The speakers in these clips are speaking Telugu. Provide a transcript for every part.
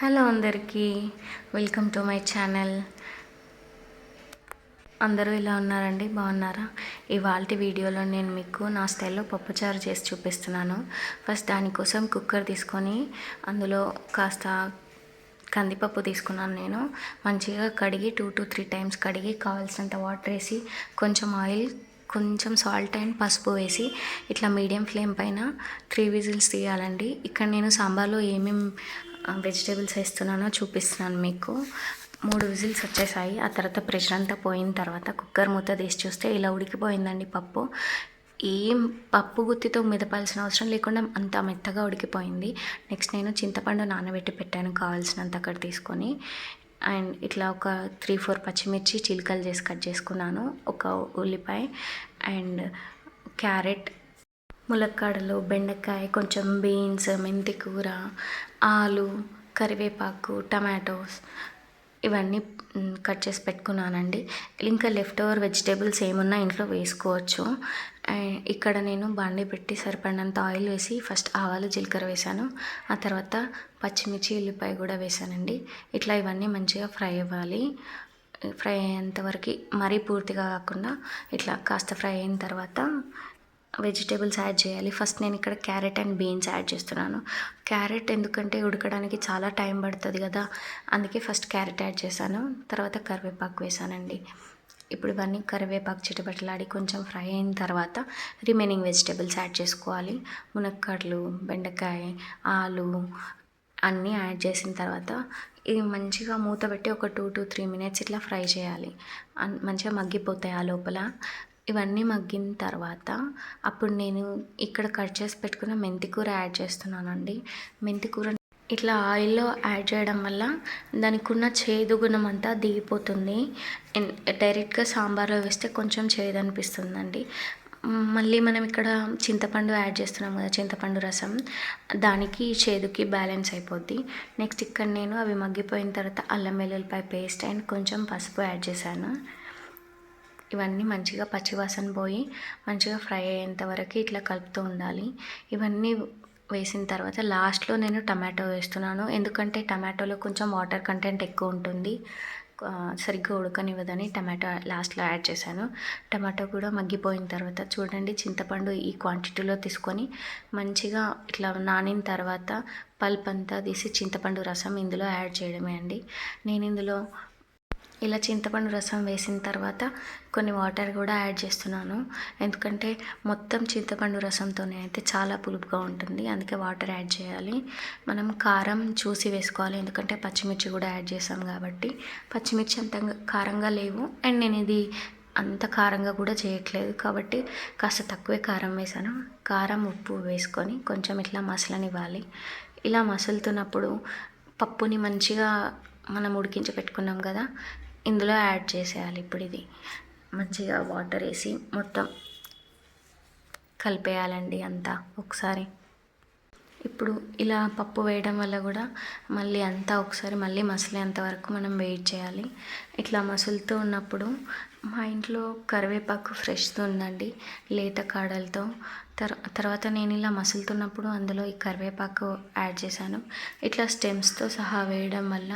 హలో అందరికీ వెల్కమ్ టు మై ఛానల్. అందరూ ఇలా ఉన్నారండి? బాగున్నారా? ఇవాళ వీడియోలో నేను మీకు నా స్టైల్లో పప్పుచారు చేసి చూపిస్తున్నాను. ఫస్ట్ దానికోసం కుక్కర్ తీసుకొని అందులో కాస్త కందిపప్పు తీసుకున్నాను నేను. మంచిగా కడిగి టూ టు త్రీ టైమ్స్ కడిగి కావాల్సినంత వాటర్ వేసి కొంచెం ఆయిల్ కొంచెం సాల్ట్ అండ్ పసుపు వేసి ఇట్లా మీడియం ఫ్లేమ్ పైన త్రీ విజిల్స్ తీయాలండి. ఇక్కడ నేను సాంబార్లో ఏమేమి వెజిటేబుల్స్ వేస్తున్నానో చూపిస్తున్నాను మీకు. మూడు విజిల్స్ వచ్చేసాయి. ఆ తర్వాత ప్రెషర్ అంతా పోయిన తర్వాత కుక్కర్ మూత తీసి చూస్తే ఇలా ఉడికిపోయిందండి పప్పు. ఏం పప్పు గుత్తితో మెదపాల్సిన అవసరం లేకుండా అంత మెత్తగా ఉడికిపోయింది. నెక్స్ట్ నేను చింతపండు నానబెట్టి పెట్టాను కావాల్సినంత అక్కడ తీసుకొని. అండ్ ఇట్లా ఒక త్రీ ఫోర్ పచ్చిమిర్చి చిలికలు చేసి కట్ చేసుకున్నాను. ఒక ఉల్లిపాయ అండ్ క్యారెట్ ములక్కాడలు బెండకాయ కొంచెం బీన్స్ మెంతి కూర ఆలు కరివేపాకు టమాటోస్ ఇవన్నీ కట్ చేసి పెట్టుకున్నానండి. ఇంకా లెఫ్ట్ ఓవర్ వెజిటేబుల్స్ ఏమున్నా ఇంట్లో వేసుకోవచ్చు. ఇక్కడ నేను బండి పెట్టి సరిపడినంత ఆయిల్ వేసి ఫస్ట్ ఆవాలు జీలకర్ర వేసాను. ఆ తర్వాత పచ్చిమిర్చి ఉల్లిపాయ కూడా వేసానండి. ఇట్లా ఇవన్నీ మంచిగా ఫ్రై అవ్వాలి. ఫ్రై అయ్యేంత వరకు మరీ పూర్తిగా కాకుండా ఇట్లా కాస్త ఫ్రై అయిన తర్వాత వెజిటేబుల్స్ యాడ్ చేయాలి. ఫస్ట్ నేను ఇక్కడ క్యారెట్ అండ్ బీన్స్ యాడ్ చేస్తున్నాను. క్యారెట్ ఎందుకంటే ఉడకడానికి చాలా టైం పడుతుంది కదా అందుకే ఫస్ట్ క్యారెట్ యాడ్ చేశాను. తర్వాత కరివేపాకు వేసానండి. ఇప్పుడు ఇవన్నీ కరివేపాకు చిటపటలాడి కొంచెం ఫ్రై అయిన తర్వాత రిమైనింగ్ వెజిటేబుల్స్ యాడ్ చేసుకోవాలి. మునక్కాడలు బెండకాయ ఆలు అన్నీ యాడ్ చేసిన తర్వాత ఇది మంచిగా మూత పెట్టి ఒక టూ టు త్రీ మినిట్స్ ఇట్లా ఫ్రై చేయాలి. మంచిగా మగ్గిపోతాయి ఆ లోపల. ఇవన్నీ మగ్గిన తర్వాత అప్పుడు నేను ఇక్కడ కట్ చేసి పెట్టుకున్న మెంతి కూర యాడ్ చేస్తున్నానండి. మెంతి కూర ఇట్లా ఆయిల్లో యాడ్ చేయడం వల్ల దానికి ఉన్న చేదు గుణం అంతా దిగిపోతుంది. డైరెక్ట్గా సాంబార్లో వేస్తే కొంచెం చేదు అనిపిస్తుందండి. మళ్ళీ మనం ఇక్కడ చింతపండు యాడ్ చేస్తున్నాం కదా చింతపండు రసం. దానికి చేదుకి బ్యాలెన్స్ అయిపోద్ది. నెక్స్ట్ ఇక్కడ నేను అవి మగ్గిపోయిన తర్వాత అల్లం వెల్లుల్లిపాయ పేస్ట్ అండ్ కొంచెం పసుపు యాడ్ చేశాను. ఇవన్నీ మంచిగా పచ్చివాసన పోయి మంచిగా ఫ్రై అయ్యేంత వరకు ఇట్లా కలుపుతూ ఉండాలి. ఇవన్నీ వేసిన తర్వాత లాస్ట్లో నేను టమాటో వేస్తున్నాను. ఎందుకంటే టమాటోలో కొంచెం వాటర్ కంటెంట్ ఎక్కువ ఉంటుంది. సరిగ్గా ఉడకనివ్వదని టమాటో లాస్ట్లో యాడ్ చేశాను. టమాటో కూడా మగ్గిపోయిన తర్వాత చూడండి చింతపండు ఈ క్వాంటిటీలో తీసుకొని మంచిగా ఇట్లా నానిన తర్వాత పల్ప్ అంతా తీసి చింతపండు రసం ఇందులో యాడ్ చేయడమే అండి. నేను ఇందులో ఇలా చింతపండు రసం వేసిన తర్వాత కొన్ని వాటర్ కూడా యాడ్ చేస్తున్నాను. ఎందుకంటే మొత్తం చింతపండు రసంతోనే అయితే చాలా పులుపుగా ఉంటుంది. అందుకే వాటర్ యాడ్ చేయాలి. మనం కారం చూసి వేసుకోవాలి. ఎందుకంటే పచ్చిమిర్చి కూడా యాడ్ చేసాం కాబట్టి. పచ్చిమిర్చి అంత కారంగా లేవు. అండ్ నేను ఇది అంత కారంగా కూడా చేయట్లేదు. కాబట్టి కాస్త తక్కువే కారం వేసాను. కారం ఉప్పు వేసుకొని కొంచెం ఇట్లా మసలనివ్వాలి. ఇలా మసులుతున్నప్పుడు పప్పుని మంచిగా మనం ఉడికించి పెట్టుకున్నాం కదా ఇందులో యాడ్ చేసేయాలి ఇప్పుడు ఇది. మంచిగా వాటర్ వేసి మొత్తం కలిపేయాలండి అంతా ఒకసారి. ఇప్పుడు ఇలా పప్పు వేయడం వల్ల కూడా మళ్ళీ అంతా ఒకసారి మళ్ళీ మసిలేంత వరకు మనం వెయిట్ చేయాలి. ఇట్లా మసులుతూ ఉన్నప్పుడు మా ఇంట్లో కరివేపాకు ఫ్రెష్తో ఉందండి లేత కాడలతో. తర్వాత నేను ఇలా మసులుతున్నప్పుడు అందులో ఈ కరివేపాకు యాడ్ చేశాను. ఇట్లా స్టెమ్స్తో సహా వేయడం వల్ల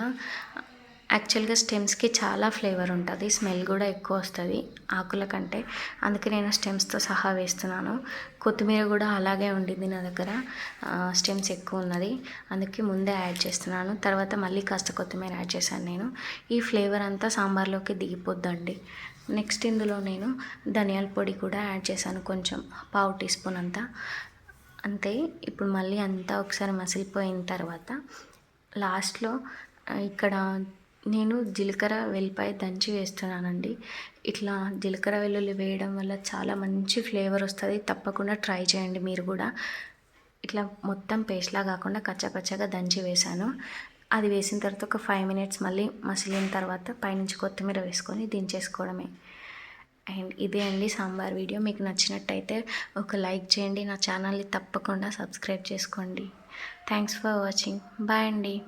యాక్చువల్గా స్టెమ్స్కి చాలా ఫ్లేవర్ ఉంటుంది స్మెల్ కూడా ఎక్కువ వస్తుంది ఆకుల కంటే. అందుకే నేను స్టెమ్స్తో సహా వేస్తున్నాను. కొత్తిమీర కూడా అలాగే ఉండింది నా దగ్గర. స్టెమ్స్ ఎక్కువ ఉన్నది. అందుకే ముందే యాడ్ చేస్తున్నాను. తర్వాత మళ్ళీ కాస్త కొత్తిమీర యాడ్ చేశాను నేను. ఈ ఫ్లేవర్ అంతా సాంబార్లోకి దిగిపోద్దండి. నెక్స్ట్ ఇందులో నేను ధనియాల పొడి కూడా యాడ్ చేశాను కొంచెం పావు టీ స్పూన్ అంతా. అంతే ఇప్పుడు మళ్ళీ అంతా ఒకసారి మసిలిపోయిన తర్వాత లాస్ట్లో ఇక్కడ నేను జీలకర్ర వెల్లిపాయ దంచి వేస్తున్నానండి. ఇట్లా జీలకర్ర వెల్లుల్లి వేయడం వల్ల చాలా మంచి ఫ్లేవర్ వస్తుంది. తప్పకుండా ట్రై చేయండి మీరు కూడా. ఇట్లా మొత్తం పేస్ట్లా కాకుండా కచ్చపచ్చగా దంచి వేశాను. అది వేసిన తర్వాత ఒక ఫైవ్ మినిట్స్ మళ్ళీ మసిలిన తర్వాత పైనుంచి కొత్తిమీర వేసుకొని దించేసుకోవడమే. అండ్ ఇదే అండి సాంబార్ వీడియో. మీకు నచ్చినట్టయితే ఒక లైక్ చేయండి. నా ఛానల్ని తప్పకుండా సబ్స్క్రైబ్ చేసుకోండి. Thanks for watching. బాయ్ అండి.